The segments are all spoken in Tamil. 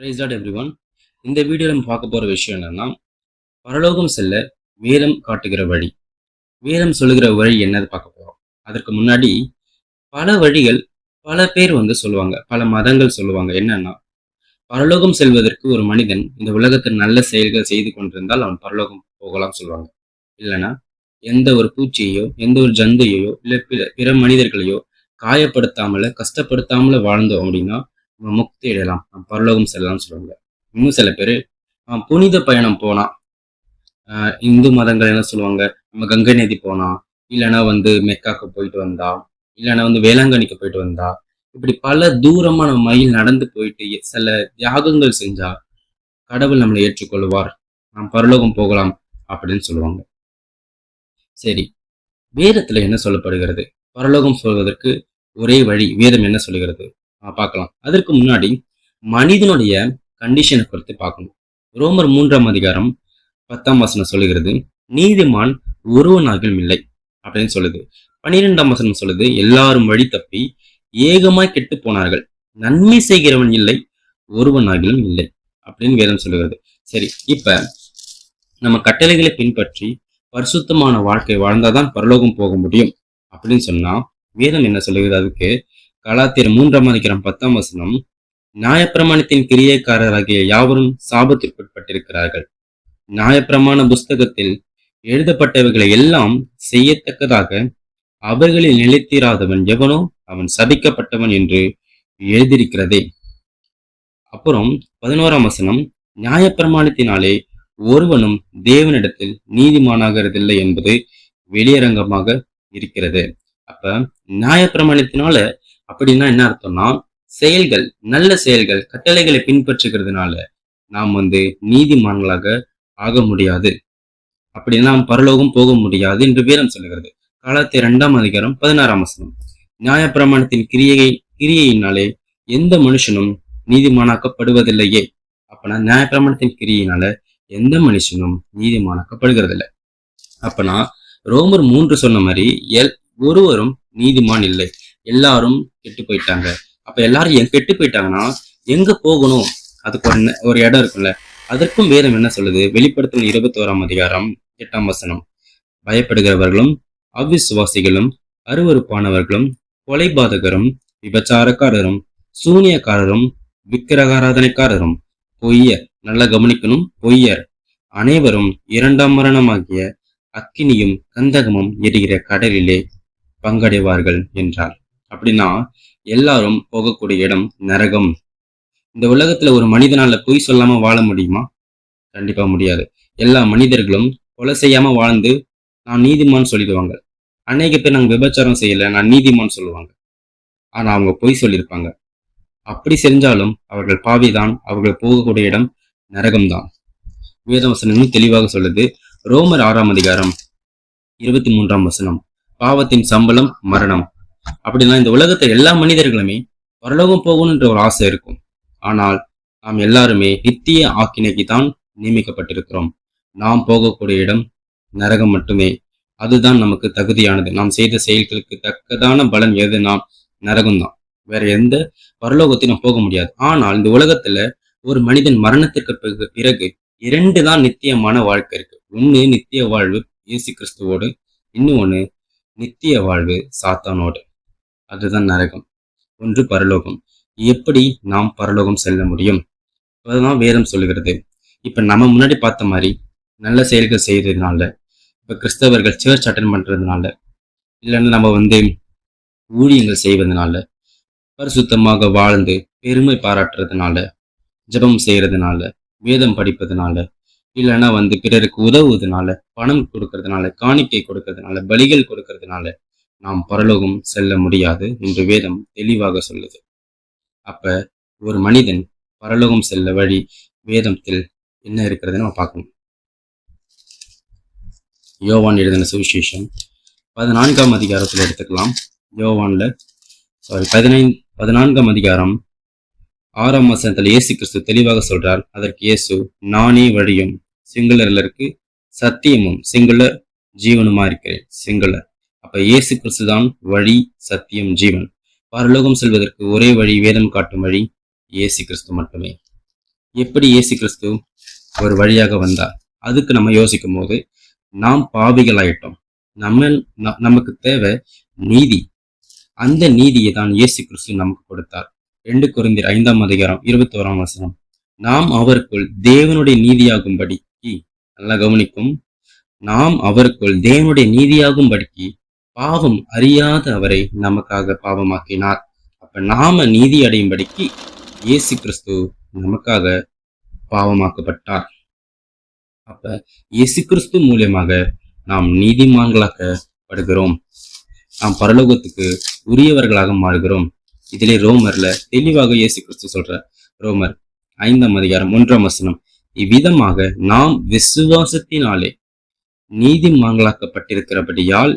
பிரைஸ் டாட் எவ்ரி ஒன் இந்த வீடியோவில் நம்ம பார்க்க போகிற விஷயம் என்னென்னா பரலோகம் செல்ல வேதம் காட்டுகிற வழி. வேதம் சொல்லுகிற வழி என்னது பார்க்க போகிறோம் அதற்கு முன்னாடி பல வழிகள் பல பேர் வந்து சொல்லுவாங்க. பல மதங்கள் சொல்லுவாங்க. என்னன்னா பரலோகம் செல்வதற்கு ஒரு மனிதன் இந்த உலகத்தில் நல்ல செயல்கள் செய்து கொண்டிருந்தால் அவன் பரலோகம் போகலாம் சொல்லுவாங்க. இல்லைன்னா எந்த ஒரு பூச்சியையோ எந்த ஒரு ஜந்தையோ இல்லை பிற- பிற மனிதர்களையோ காயப்படுத்தாமல கஷ்டப்படுத்தாமல வாழ்ந்தோம் அப்படின்னா முக்தி அடையலாம். நம்ம பரலோகம் செல்லலாம்னு சொல்லுவாங்க. இன்னும் சில பேர் புனித பயணம் போனா ஆஹ் இந்து மதங்கள் என்ன சொல்லுவாங்க? நம்ம கங்கை நதி போனா இல்லைன்னா வந்து மெக்காக்கு போயிட்டு வந்தா இல்லைன்னா வந்து வேளாங்கண்ணிக்கு போயிட்டு வந்தா இப்படி பல தூரமான மயில் நடந்து போயிட்டு சில தியாகங்கள் செஞ்சா கடவுள் நம்மளை ஏற்றுக்கொள்வார். நாம் பரலோகம் போகலாம் அப்படின்னு சொல்லுவாங்க. சரி வேதத்துல என்ன சொல்லப்படுகிறது? பரலோகம் சொல்வதற்கு ஒரே வழி வேதம் என்ன சொல்லுகிறது? பார்க்கலாம். அதற்கு முன்னாடி மனிதனுடைய கண்டிஷனை குறித்து பார்க்கணும். ரோமர் மூன்றாம் அதிகாரம் பத்தாம் வசனம் சொல்லுகிறது நீதிமான் ஒருவனாகிலும் இல்லை அப்படின்னு சொல்லுது. பனிரெண்டாம் வசனம் சொல்லுது எல்லாரும் வழி தப்பி ஏகமாய் கெட்டு போனார்கள். நன்மை செய்கிறவன் இல்லை ஒருவனாகிலும் இல்லை அப்படின்னு வேதம் சொல்லுகிறது. சரி இப்ப நம்ம கட்டளைகளை பின்பற்றி பரிசுத்தமான வாழ்க்கை வாழ்ந்தாதான் பரலோகம் போக முடியும் அப்படின்னு சொன்னா வேதம் என்ன சொல்லுகிறது? அதுக்கு கலாத்தியர் மூன்றாம் அதிகாரம் பத்தாம் வசனம் நியாயப்பிரமாணத்தின் கிரியைக்காரராகிய யாவரும் சாபத்திற்குட்பட்டிருக்கிறார்கள் நியாயப்பிரமாண புஸ்தகத்தில் எழுதப்பட்டவைகளை எல்லாம் செய்யத்தக்கதாக அவர்களில் நிலைத்தீராதவன் எவனோ அவன் சபிக்கப்பட்டவன் என்று எழுதியிருக்கிறதே. அப்புறம் பதினோராம் வசனம் நியாயப்பிரமாணத்தினாலே ஒருவனும் தேவனிடத்தில் நீதிமானாகிறதில்லை என்பது வெளியரங்கமாக இருக்கிறது. அப்ப நியாயப்பிரமாணத்தினால அப்படின்னா என்ன அர்த்தம்னா செயல்கள் நல்ல செயல்கள் கட்டளைகளை பின்பற்றுகிறதுனால நாம் வந்து நீதிமான்களாக ஆக முடியாது. அப்படின்னா நாம் பரலோகம் போக முடியாது என்று வேதம் சொல்லுகிறது. காலத்தை இரண்டாம் அதிகாரம் பதினாறாம் வசனம். நியாயப்பிரமாணத்தின் கிரியையை கிரியையினாலே எந்த மனுஷனும் நீதிமானாக்கப்படுவதில்லையே. அப்பனா நியாயப்பிரமாணத்தின் கிரியையினால எந்த மனுஷனும் நீதிமானாக்கப்படுகிறதில்லை. அப்பனா ரோமர் மூன்று சொன்ன மாதிரி எல் ஒருவரும் நீதிமான் இல்லை. எல்லாரும் கெட்டு போயிட்டாங்க. அப்ப எல்லாரும் எங்க கெட்டு போயிட்டாங்கன்னா எங்க போகணும்? அதுக்கு ஒரு ஒரு இடம் இருக்குல்ல அதற்கும் வேதம் என்ன சொல்லுது? வெளிப்படுத்தல் இருபத்தோராம் அதிகாரம் எட்டாம் வசனம். பயப்படுகிறவர்களும் அவிசுவாசிகளும் அருவருப்பானவர்களும் கொலைபாதகரும் விபச்சாரக்காரரும் சூனியக்காரரும் விக்கிரகாராதனைக்காரரும் பொய்யர் நல்லா கவனிக்கணும் பொய்யர். அனைவரும் இரண்டாம் மரணமாகிய அக்கினியும் கந்தகமும் எரிகிற கடலிலே பங்கடைவார்கள் என்றார். அப்படின்னா எல்லாரும் போகக்கூடிய இடம் நரகம். இந்த உலகத்துல ஒரு மனிதனால பொய் சொல்லாம வாழ முடியுமா? கண்டிப்பா முடியாது. எல்லா மனிதர்களும் கொலை செய்யாம வாழ்ந்து நான் நீதிமான் சொல்லிடுவாங்க. அநேக பேர் நாங்க விபச்சாரம் செய்யல நான் நீதிமான் சொல்லுவாங்க. ஆனா அவங்க பொய் சொல்லியிருப்பாங்க. அப்படி செஞ்சாலும் அவர்கள் பாவிதான் அவர்கள் போகக்கூடிய இடம் நரகம்தான். வேதவசனம் தெளிவாக சொல்லுது. ரோமர் ஆறாம் அதிகாரம் இருபத்தி மூன்றாம் வசனம். பாவத்தின் சம்பளம் மரணம். அப்படின்னா இந்த உலகத்துல எல்லா மனிதர்களுமே பரலோகம் போகணுன்ற ஒரு ஆசை இருக்கும். ஆனால் நாம் எல்லாருமே நித்திய ஆக்கினைக்கு தான் நியமிக்கப்பட்டிருக்கிறோம். நாம் போகக்கூடிய இடம் நரகம் மட்டுமே. அதுதான் நமக்கு தகுதியானது. நாம் செய்த செயல்களுக்கு தக்கதான பலன் எதுனா நரகம்தான். வேற எந்த பரலோகத்தையும் நாம் போக முடியாது. ஆனால் இந்த உலகத்துல ஒரு மனிதன் மரணத்திற்கு பிறகு- பிறகு இரண்டு தான் நித்தியமான வாழ்க்கை இருக்கு. ஒண்ணு நித்திய வாழ்வு இயேசு கிறிஸ்துவோடு இன்னொன்னு நித்திய வாழ்வு சாத்தானோடு. அதுதான் நரகம். ஒன்று பரலோகம். எப்படி நாம் பரலோகம் செல்ல முடியும்? அதுதான் வேதம் சொல்லுகிறது. இப்போ நம்ம முன்னாடி பார்த்த மாதிரி நல்ல செயல்கள் செய்கிறதுனால இப்போ கிறிஸ்தவர்கள் சர்ச் அட்டன் பண்ணுறதுனால இல்லைன்னா நம்ம வந்து ஊழியங்கள் செய்வதனால பரிசுத்தமாக வாழ்ந்து பெருமை பாராட்டுறதுனால ஜெபம் செய்கிறதுனால வேதம் படிப்பதனால இல்லைன்னா வந்து பிறருக்கு உதவுவதனால பணம் கொடுக்கறதுனால காணிக்கை கொடுக்கறதுனால பலிகள் கொடுக்கறதுனால நாம் பரலோகம் செல்ல முடியாது என்று வேதம் தெளிவாக சொல்லுது. அப்ப ஒரு மனிதன் பரலோகம் செல்ல வழி வேதத்தில் என்ன இருக்கிறது நம்ம பார்க்கணும். யோவான் எழுதின சுவிசேஷம் பதினான்காம் அதிகாரத்தில் எடுத்துக்கலாம். யோவான்ல சாரி பதினைந்து பதினான்காம் அதிகாரம் ஆறாம் வசனத்தில் இயேசு கிறிஸ்து தெளிவாக சொல்றார். அதற்கு இயேசு நானே வழியும் சிங்குலர்ல இருக்கு சத்தியமும் சிங்கள ஜீவனுமா இருக்கிறேன் சிங்குலர் அப்ப இயேசு கிறிஸ்து தான் வழி சத்தியம் ஜீவன். பரலோகம் செல்வதற்கு ஒரே வழி வேதம் காட்டும் வழி இயேசு கிறிஸ்து மட்டுமே. எப்படி இயேசு கிறிஸ்து ஒரு வழியாக வந்தார்? அதுக்கு நம்ம யோசிக்கும் போது நாம் பாவிகளாயிட்டோம். நம்ம நமக்கு தேவை நீதி. அந்த நீதியை தான் இயேசு கிறிஸ்து நமக்கு கொடுத்தார். ரெண்டு குறைந்தர் ஐந்தாம் அதிகாரம் இருபத்தி ஓராம் வசனம். நாம் அவருக்குள் தேவனுடைய நீதியாகும்படிக்கு நல்லா கவனிக்கும். நாம் அவருக்குள் தேவனுடைய நீதியாகும்படிக்கு பாவம் அறியாத அவரை நமக்காக பாவமாக்கினார். அப்ப நாம நீதி அடையும்படிக்கு இயேசு கிறிஸ்து நமக்காக பாவமாக்கப்பட்டார். அப்ப இயேசு கிறிஸ்து மூலியமாக நாம் நீதிமான்களாக்கப்படுகிறோம். நாம் பரலோகத்துக்கு உரியவர்களாக மாறுகிறோம். இதிலே ரோமர்ல தெளிவாக இயேசு கிறிஸ்து சொல்ற ரோமர் ஐந்தாம் அதிகாரம் ஒன்றாம் வசனம் இவ்விதமாக நாம் விசுவாசத்தினாலே நீதிமான்களாக்கப்பட்டிருக்கிறபடியால்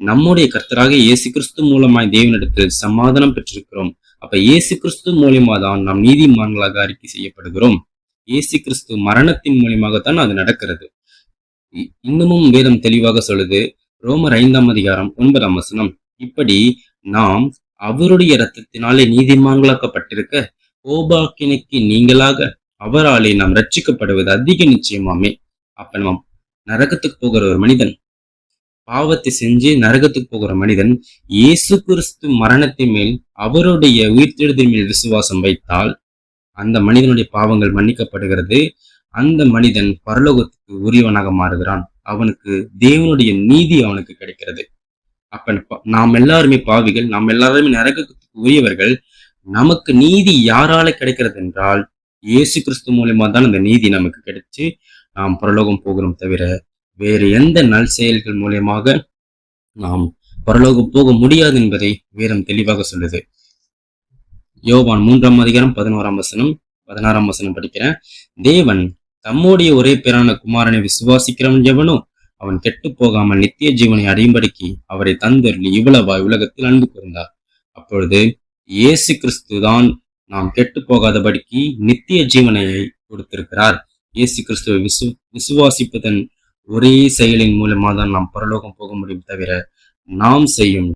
நம்முடைய கர்த்தராக இயேசு கிறிஸ்து மூலமாய் தேவனிடத்தில் சமாதானம் பெற்றிருக்கிறோம். அப்ப இயேசு கிறிஸ்து மூலியமா தான் நாம் நீதிமான்களாக அறிக்கை செய்யப்படுகிறோம். இயேசு கிறிஸ்து மரணத்தின் மூலியமாகத்தான் அது நடக்கிறது. இன்னமும் வேதம் தெளிவாக சொல்லுது. ரோமர் ஐந்தாம் அதிகாரம் ஒன்பதாம் வசனம். இப்படி நாம் அவருடைய இரத்தத்தினாலே நீதிமான்களாக்கப்பட்டிருக்க கோபாக்கினைக்கு நீங்களாக அவராலே நாம் ரட்சிக்கப்படுவது அதிக நிச்சயமாமே. அப்ப நம்ம நரகத்துக்கு போகிற ஒரு மனிதன் பாவத்தை செஞ்சு நரகத்துக்கு போகிற மனிதன் இயேசு கிறிஸ்து மரணத்தின் மேல் அவருடைய உயிர்த்தெழுதின் மேல் விசுவாசம் வைத்தால் அந்த மனிதனுடைய பாவங்கள் மன்னிக்கப்படுகிறது. அந்த மனிதன் பரலோகத்துக்கு உரியவனாக மாறுகிறான். அவனுக்கு தேவனுடைய நீதி அவனுக்கு கிடைக்கிறது. அப்ப நாம் எல்லாருமே பாவிகள் நாம் எல்லாருமே நரகத்துக்கு உரியவர்கள். நமக்கு நீதி யாரால கிடைக்கிறது என்றால் இயேசு கிறிஸ்து மூலியமா தான் அந்த நீதி நமக்கு கிடைச்சு நாம் பரலோகம் போகிறோம் தவிர வேறு எந்த நல் செயல்கள் மூலியமாக நாம் பரலோகம் போக முடியாது என்பதை வேதம் தெளிவாக சொல்லுது. யோவான் மூன்றாம் அதிகாரம் பதினோராம் வசனம் பதினாறாம் வசனம் படிக்கிறேன். தேவன் தம்முடைய ஒரே பேரான குமாரனை விசுவாசிக்கிறவன் எவனோ அவன் கெட்டு போகாமல் நித்திய ஜீவனை அடையும்படிக்கு அவரை தந்தருளி இவ்வளவாய் உலகத்தில் அன்பு கூர்ந்தார். அப்பொழுது இயேசு கிறிஸ்து தான் நாம் கெட்டு போகாதபடிக்கு நித்திய ஜீவனையை கொடுத்திருக்கிறார். இயேசு கிறிஸ்துவை விசு விசுவாசிப்பதன் ஒரே செயலின் மூலமாக தான் நாம் பரலோகம் போக முடியும் தவிர நாம் செய்யும்